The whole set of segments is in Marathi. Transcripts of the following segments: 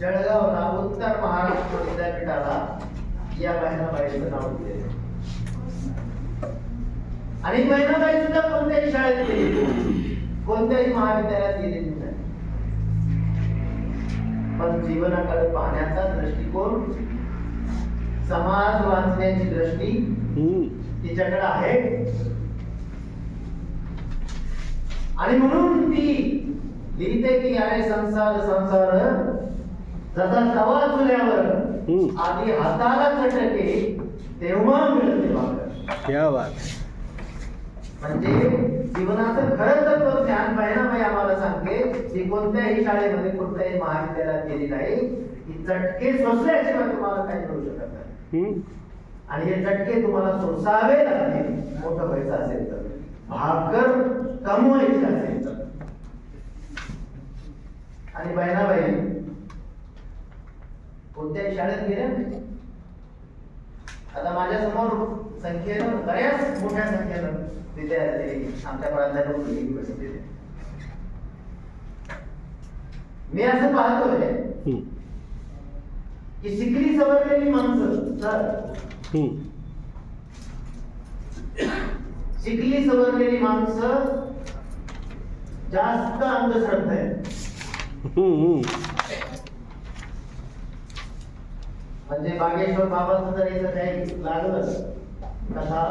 जळगावला उत्तर महाराष्ट्र विद्यापीठाला या बहिणाबाईचं नाव दिले आणि बहिणाबाई सुद्धा कोणत्याही शाळेत गेली कोणत्याही महाविद्यालयात गेलेली नाही. पण जीवनाकडे पाहण्याचा दृष्टिकोन समाज वाचण्याची दृष्टी. तिच्याकडे आहे. आणि म्हणून ती लिहिते की अरे संसार संसार. जसा तवा चुल्यावर. आधी हाताला चटके तेव्हा मिळते भाकर क्या बात. म्हणजे जीवनाचं खरं तर ज्ञान बहिणाबाई आम्हाला सांगते. की कोणत्याही शाळेमध्ये कोणत्याही महाविद्यालयात गेली नाही. की चटके सोसल्याशिवाय तुम्हाला काही मिळू शकत नाही. आणि हे चटके तुम्हाला सोसावे लागतील. मोठं व्हायचं असेल तर. भाकर कमवायची असेल तर. बहिणाबाई कोणत्याही शाळेत नाही. आता माझ्यासमोर संख्येनं बऱ्याच मोठ्या संख्येनं विद्यार्थी आमच्या उपस्थित आहेत. मी असं पाहतोय. की शिकली सवरलेली माणसं हम्म. शिकली सवरलेली माणसं जास्त अंधश्रद्धा आहे. म्हणजे बागेश्वर बाबांचं जर इथं काही लागलं कथा.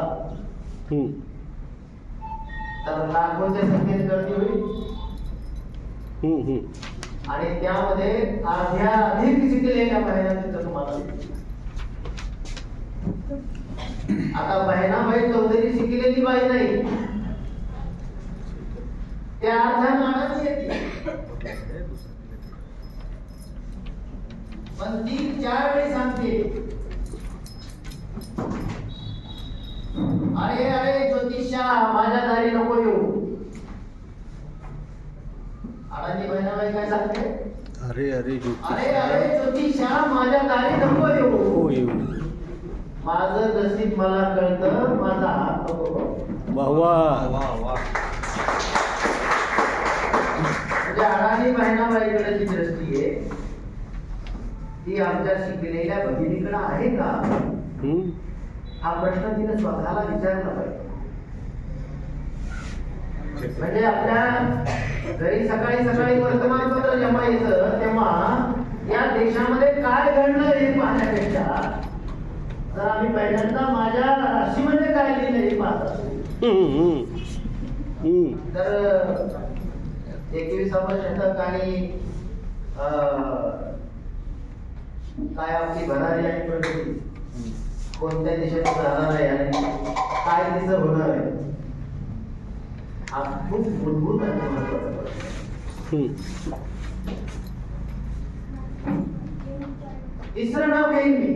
तर लाखोच्या संख्येने गर्दी होईल. आणि त्यामध्ये अर्ध्या अधिक शिकलेल्या महिला तिथं तुम्हाला. आता बहिणाबाई चौधरी शिकलेली बाई नाही त्या अर्ध्या मानाची येते पण ती चार वेळी सांगते अरे अरे ज्योतिषा माझ्या दारी नको येऊ. आणि बहिणाबाई काय सांगते? अरे अरे अरे अरे ज्योतिषा माझ्या दारी नको येऊ. येऊ. माझं नशीब मला कळतं माझा हात नको. वा वा. म्हणजे अडाणी बहिणाबाईकडे जी दृष्टी आहे ती आमच्या शिकलेल्या भगिनीकडे आहे का. हा प्रश्न तिने स्वतःला विचारला पाहिजे म्हणजे आपल्या घरी सकाळी सकाळी वर्तमानपत्र जेव्हा येतं तेव्हा या देशामध्ये काय घडलं हे पाहण्यापेक्षा तर आम्ही पहिल्यांदा माझ्या राशीमध्ये काय लिहिलं हे पाहत असतो. तर एकविसावं शतक आणि अं, काय आपली भरारी आणि प्रगती? कोणत्या दिशेने जाणार आहे आणि काय तिचं होणार आहे? हा खूप मूलभूत आणि महत्त्वाचा प्रश्न नाव घेईन मी.